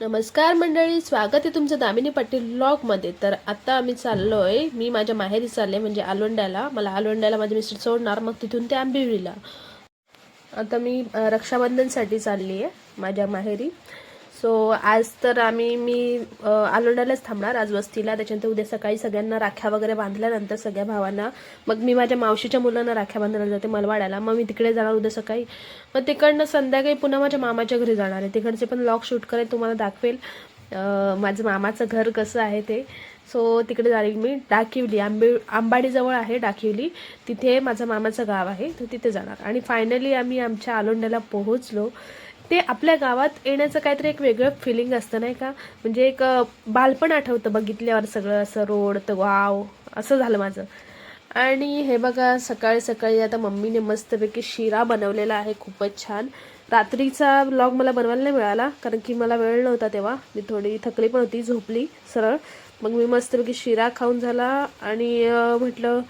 नमस्कार मंडळी स्वागत आहे तुमचं दामिनी पाटील ब्लॉगमध्ये. तर आता आम्ही चाललो आहे मी माझ्या माहेरी चालले म्हणजे आलोंड्याला. मला आलोंड्याला माझे मिस्टर सोडणार मग तिथून ते आंबिवलीला. आता मी रक्षाबंधनसाठी चालली आहे माझ्या माहेरी. सो आज तर आम्ही मी आलोंडालाच आलोंड्यालाच थांबणार आज वस्तीला. त्याच्यानंतर उद्या सकाळी सगळ्यांना राख्या वगैरे बांधल्यानंतर सगळ्या भावांना. मग मी माझ्या मावशीच्या मुलांना राख्या बांधायला जाते मलवाड्याला. मग मी तिकडे जाणार उद्या सकाळी. मग तिकडनं संध्याकाळी पुन्हा माझ्या मामाच्या घरी जाणार आहे. तिकडचे पण लॉक शूट करेल तुम्हाला दाखवेल. माझं मामाचं घर कसं आहे ते. सो तिकडे जाईल मी डाकिवली. आंबे आंबाडीजवळ आहे डाकिवली. तिथे माझं मामाचं गाव आहे. तर तिथे जाणार. आणि फायनली आम्ही आमच्या आलोंड्याला पोहोचलो. ते आपल्या गावात येण्याचं काहीतरी एक वेगळं फिलिंग असतं नाही का? म्हणजे एक बालपण आठवतं बघितल्यावर सगळं असं रोड तर वाव असं झालं माझं. आणि हे बघा सकाळी सकाळी आता मम्मीने मस्तपैकी शिरा बनवलेला आहे खूपच छान. रात्रीचा ब्लॉग मला बनवायला नाही मिळाला कारण की मला वेळ नव्हता तेव्हा. मी थोडी थकली पण होती झोपली सरळ. मग मी मस्तपैकी शिरा खाऊन झाला आणि म्हटलं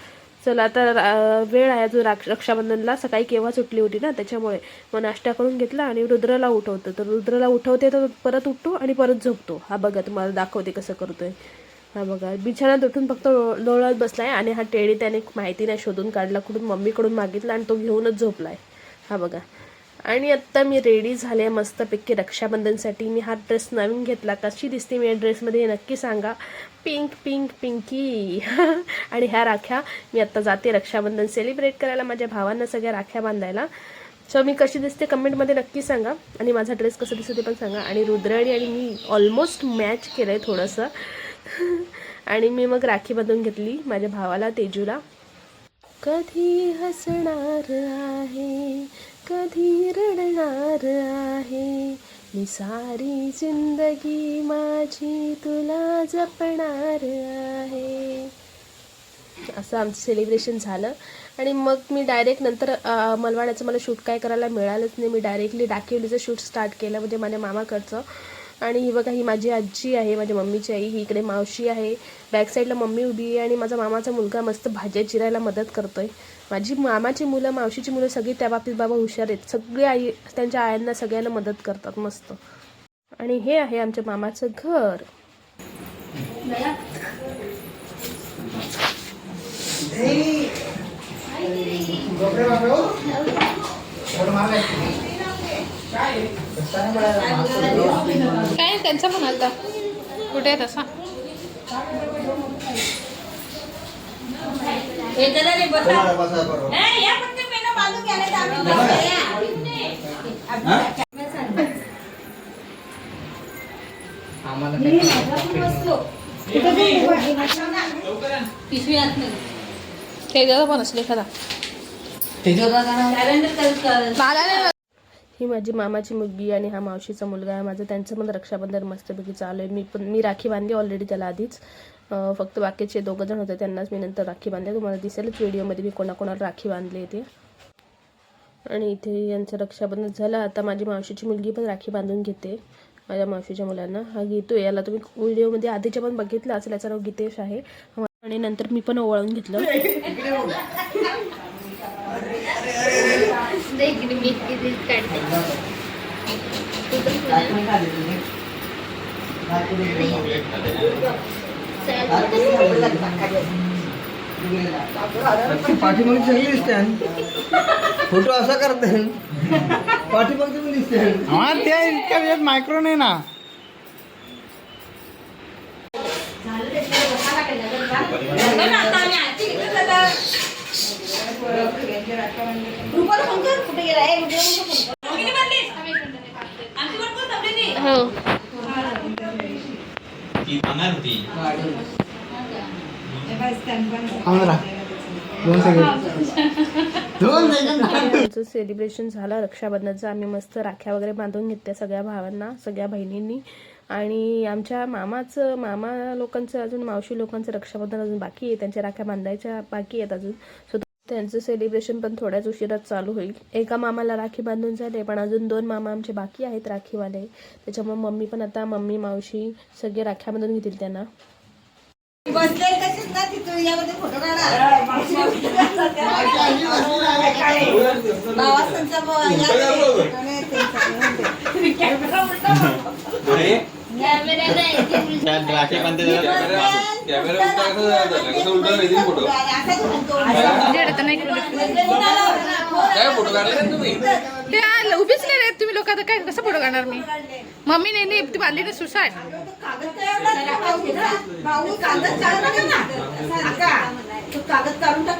चला आता रा- वेळ आहे अजून राक्ष- रक्षाबंधनला. सकाळी केव्हा सुटली होती ना त्याच्यामुळे. मग नाश्ता करून घेतला आणि रुद्रला उठवतो. तर रुद्रला उठवते तर परत उठतो आणि परत झोपतो. हा बघा तुम्हाला दाखवते कसं करतोय. हा बघा बिछाण्यात उठून फक्त लो- लोळत बसलाय आणि हा टेडी त्याने माहिती नाही शोधून काढला. कुठून मम्मीकडून मागितला आणि तो घेऊनच झोपलाय. हा बघा. आणि आत्ता मी रेडी झाले मस्तपैकी रक्षाबंधनसाठी. मी हा ड्रेस नवीन घेतला. कशी दिसते मी या ड्रेसमध्ये नक्की सांगा. पिंक पिंक पिंकी आणि ह्या राख्या मी आत्ता जाते रक्षाबंधन सेलिब्रेट करायला माझ्या भावांना सगळ्या राख्या बांधायला. सो मी कशी दिसते कमेंटमध्ये नक्की सांगा. आणि माझा ड्रेस कसं दिसतो ते पण सांगा. आणि रुद्राणी आणि मी ऑलमोस्ट मॅच केलं आहे थोडंसं. आणि मी मग राखी बांधून घेतली माझ्या भावाला तेजूला. कधी हसणार आहे? कधी रडणार आहे? मी सारी जिंदगी माझी तुला जपणार आहे. असं आमचं सेलिब्रेशन झालं. आणि मग मी डायरेक्ट नंतर मलवाड्याचं मला शूट काय करायला मिळालंच नाही. मी डायरेक्टली डाकिवलीचं शूट स्टार्ट केलं. म्हणजे माझ्या मामाकडचं. आणि ही बघा ही माझी आजी आहे माझ्या मम्मीची आई ही इकडे मावशी आहे. बॅक साईडला मम्मी उभी आहे आणि माझा मामाचा मुलगा मस्त भाज्या चिरायला मदत करतोय. माझी मामाची मुलं मावशीची मुलं सगळी त्या बाबतीत बाबा हुशार आहेत. सगळे आई त्यांच्या आयांना सगळ्यांना मदत करतात मस्त. आणि हे आहे आमच्या मामाचं घर. काय त्यांचा पण आलता कुठे आहे तसा? ते पण असले एखादा. मला ही माझी मामाची मुलगी आणि हा मावशीचा मुलगा आहे. माझं त्यांचं पण रक्षाबंधन मस्तपैकी चालू आहे. मी पण मी राखी बांधली ऑलरेडी त्याला आधीच. फक्त बाकीचे दोघं जण होते त्यांनाच मी नंतर राखी बांधले. तुम्हाला दिसेलच व्हिडिओमध्ये मी कोणाकोणाला राखी बांधली ते. आणि इथे यांचं रक्षाबंधन झालं. आता माझी मावशीची मुलगी पण राखी बांधून घेते. माझ्या मावशीच्या मुलांना. हा गीतो याला तुम्ही व्हिडिओमध्ये आधीच्या पण बघितलं असेल. याचं नाव गीतेश आहे. आणि नंतर मी पण ओवाळून घेतलं. पाठीमागची सगळी दिसते. फोटो असा करते. पाठीमागची पण दिसते. हा त्या इतक्या वेळात मायक्रो नाही ना. हो ती जाणार होती आम्हाला दोन सेकंड दोन सेकंड आमचं सेलिब्रेशन झालं. रक्षाबंधनचं आम्ही मस्त राख्या वगैरे बांधून घेतल्या सगळ्या भावांना सगळ्या बहिणींनी. आणि आमच्या मामाचं मामा लोकांचं अजून मावशी लोकांचं रक्षाबंधन अजून बाकी आहे. त्यांच्या राख्या बांधायच्या बाकी आहेत अजून. सो त्यांचं सेलिब्रेशन पण थोड्याच उशिरात चालू होईल. एका मामाला राखी बांधून झाले पण अजून दोन मामा आमचे बाकी आहेत राखीवाले. त्याच्यामुळे मम्मी पण आता मम्मी मावशी सगळे राख्या बांधून घेतील त्यांना. बसले कसेच ना तिथं यामध्ये फोटो काढा. बाबासांचा ते उभीच नाही रे तुम्ही लोक आता काय कसं फोटो काढणार मी मम्मी नाही नाही ती बांधली ना सुसाट कागद ना कागद काढून टाक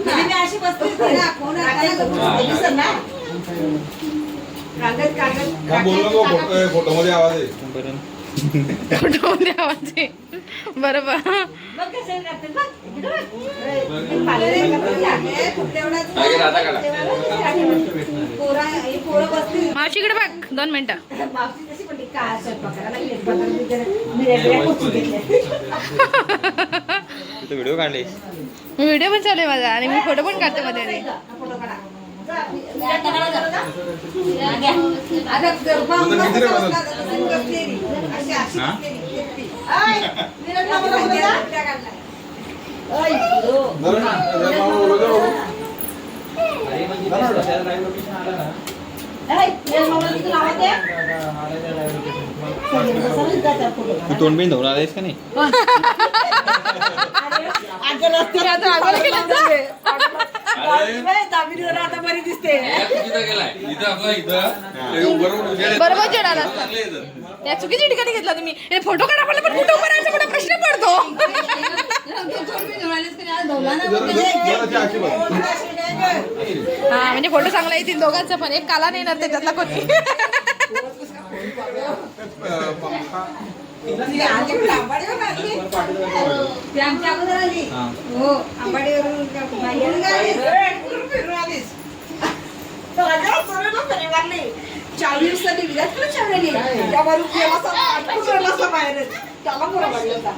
ना कागद कागद फोटो मध्ये आवाज आहे. फोटो मध्ये आवाज आहे बरोबर मावशीकडे बघ दोन मिनिटं. व्हिडिओ काढले मी व्हिडिओ पण चालू आहे माझा आणि मी फोटो पण काढते मध्ये तू तोंड बिन धुवून आलायस का नाही? अगं रस्त्यावर आता दामिनीवर आता बरी दिसते. बरोबर. या चुकीच्या ठिकाणी घेतला तुम्ही. हे फोटो काढा पण कुठं प्रश्न पडतो. हा म्हणजे फोटो चांगला येतील दोघांचा पण एक काला नाही येणार त्याच्यातला कोणी. आमच्या अगोदर आली. हो, आंबाडीवरून आली. त्यावरून गेला असा, आटकून राहिला असा बाहेरच. त्याला होता.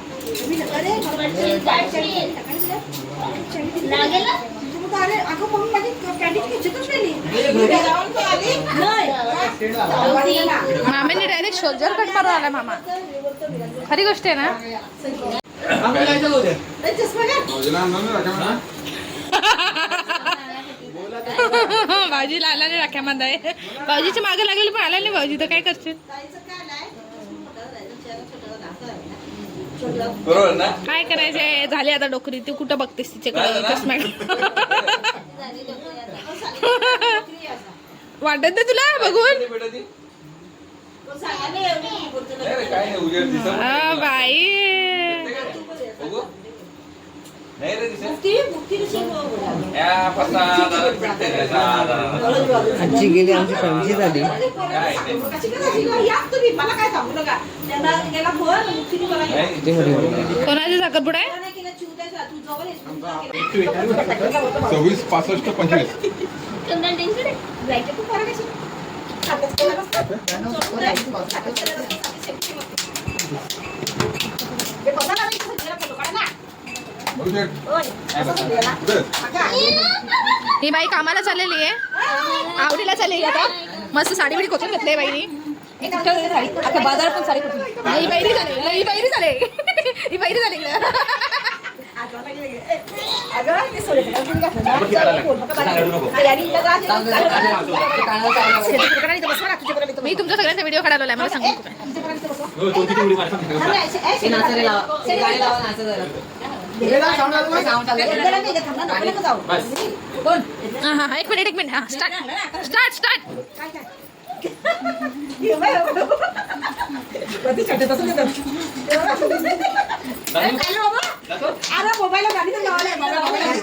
अरे, अगं मग माझी खिचतच. मामीने डायरेक्ट शोल्जर कट मारून आला मामा. खरी गोष्ट आहे ना? चष्मा. भाऊजीला ना लागला नाही राख्या मध्ये भाऊजीच्या मागे लागलेली पण आला नाही भाऊजी तर काय करशील? बरोबर ना? काय करायचंय? झाली आता डोकरी तू कुठं बघतेस तिच्याकडे? चष्मा वाटत नाही तुला? बघून? बाई. केला. नाही. किती मोठी होती? कोणाची साखरपुडा आहे. सव्वीस पासष्ट पंचवीस. ही बाई कामाला चाललेली आहे. आवडीला चाललेली आता. मस्त साडी बिडी कोचून घेतली बाईनी. बाजार पण साडी कोचून ही बैरी झाली. ही बैरी झाली. ही झाली इथं मी तुमच्या सगळ्यांचा व्हिडिओ काढायला मला सांगू. हा एक मिनिट एक मिनिट. हा स्टार्ट स्टार्ट स्टार्ट. अरे. मोबाईल- गाडी-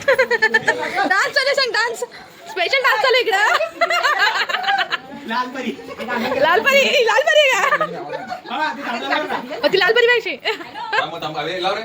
डान्स चालू सांग डान्स स्पेशल डान्स चालू इकडं. लालपरी. लालपरी लालपरी का ती लालपरी पाहिजे लाव रे.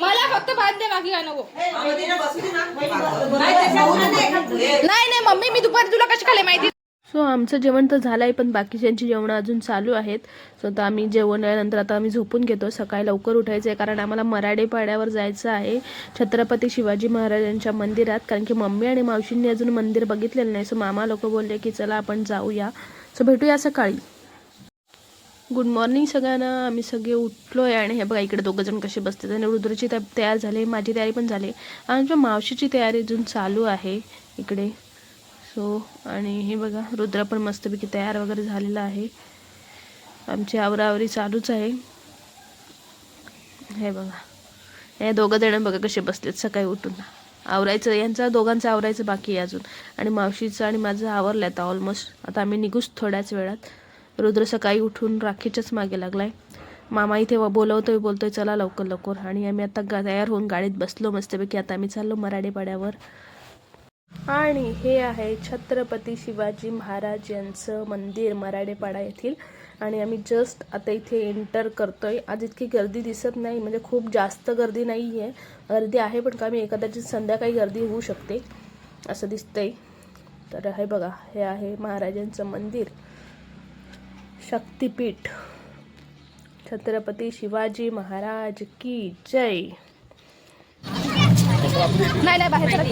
मला फक्त भात दे बाकी काय नको. नाही. नाही मम्मी मी दुपारी तुला कशी खाले माहिती? सो आमचं जेवण तर झालं आहे पण बाकीच्यांची जेवणं अजून चालू आहेत. सो आता आम्ही जेवण आल्यानंतर आता आम्ही झोपून घेतो. सकाळी लवकर उठायचं आहे कारण आम्हाला मराठे पाड्यावर जायचं आहे. छत्रपती शिवाजी महाराजांच्या मंदिरात कारण की मम्मी आणि मावशींनी अजून मंदिर बघितलेलं नाही. सो मामा लोक बोलले की चला आपण जाऊया. सो भेटूया सकाळी. गुड मॉर्निंग सगळ्यांना. आम्ही सगळे उठलो आहे आणि हे बघा इकडे दोघं जण कसे बसतात. आणि रुद्रची तयार झाली माझी तयारी पण झाली आमच्या मावशीची तयारी अजून चालू आहे इकडे. सो आणि हे बघा रुद्र पण मस्तपैकी तयार वगैरे झालेला आहे. आमची आवरावरी चालूच आहे. हे बघा. हे दोघं जण बघा कसे बसलेत सकाळी उठून. आवरायचं यांचा दोघांचं आवरायचं बाकी आहे अजून. आणि मावशीचं आणि माझं आवरलं आता ऑलमोस्ट आता आम्ही निघूच थोड्याच वेळात. रुद्र सकाळी उठून राखीच्याच मागे लागलाय. मामा इथे व- बोलवतोय बोलतोय चला लवकर लवकर. आणि आम्ही आता तयार होऊन गाडीत बसलो मस्तपैकी. आता आम्ही चाललो मराठीपाड्यावर आणि हे आहे छत्रपती शिवाजी महाराज यांचं मंदिर मराडेपाडा येथील. आणि आम्ही जस्ट आता इथे एंटर करतोय. आज इतकी गर्दी दिसत नाही म्हणजे खूप जास्त गर्दी नाही आहे गर्दी आहे पण का मी एखाद्याची संध्याकाळी गर्दी होऊ शकते असं दिसतंय. तर हे बघा हे आहे महाराजांचं मंदिर. शक्तिपीठ. छत्रपती शिवाजी महाराज की जय. नाही नाही बाहेर चला.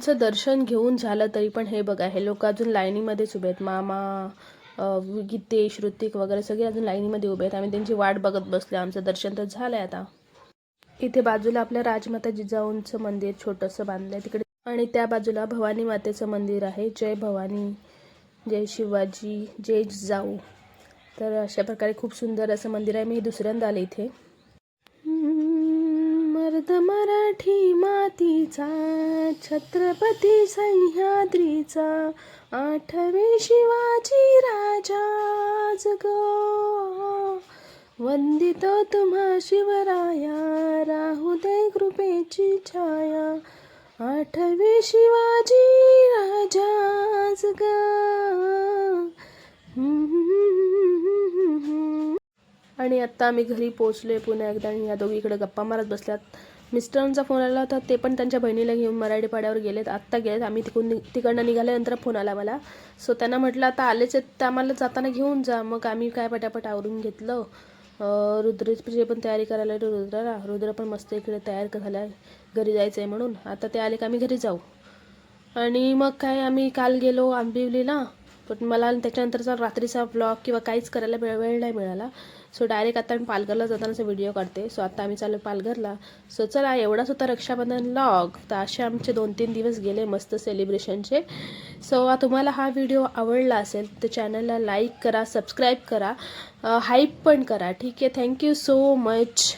आमचं दर्शन घेऊन झालं तरी पण हे बघा हे लोक अजून लाईनीमध्येच उभे आहेत. मामा गीतेश ऋतिक वगैरे सगळे अजून लाईनीमध्ये उभे आहेत. आम्ही त्यांची वाट बघत बसलो आमचं दर्शन तर झालं आहे आता. इथे बाजूला आपल्या राजमाता जिजाऊंचं मंदिर छोटंसं बांधलं आहे तिकडे. आणि त्या बाजूला भवानी मातेचं मंदिर आहे. जय भवानी जय शिवाजी जय जिजाऊ. तर अशा प्रकारे खूप सुंदर असं मंदिर आहे. मी दुसऱ्यांदा आले इथे. भारत मराठी मातीचा छत्रपती सह्याद्रीचा आठवे शिवाजी राजाज ग. वंदितो तुम्हा शिवराया राहू दे कृपेची छाया आठवे शिवाजी राजाज ग. आणि आत्ता आम्ही घरी पोहोचलोय पुन्हा एकदा आणि या दोघीकडे गप्पा मारत बसल्यात. मिस्टरांचा फोन आला होता ते पण त्यांच्या बहिणीला घेऊन मराठीपाड्यावर गेलेत. आत्ता गेलेत. आम्ही तिकडून तिकडनं निघाल्यानंतर फोन आला मला. सो त्यांना म्हटलं आता आलेच आहेत. तर आम्हाला जाताना घेऊन जा. मग आम्ही काय पटापट आवरून घेतलं? रुद्रची पण तयारी करायला येतो रुद्राला रुद्र पण मस्त इकडे तयार झाला घरी जायचं आहे म्हणून. आता ते आले का आम्ही घरी जाऊ. आणि मग काय आम्ही काल गेलो आंबिवलीला. पण मला त्याच्यानंतरचा रात्रीचा ब्लॉग किंवा काहीच करायला वेळ वेळ नाही मिळाला. सो डायरेक्ट आता मी पालघरला जातानाचा व्हिडिओ काढते. सो आता आम्ही चालू पालघरला. सो चला एवढाच होता रक्षाबंधन लॉग तर असे आमचे दोन तीन दिवस गेले मस्त सेलिब्रेशनचे सो तुम्हाला हा व्हिडिओ आवडला असेल तर चॅनलला लाईक करा सबस्क्राईब करा. हाईप पण करा. ठीक आहे? Thank you so much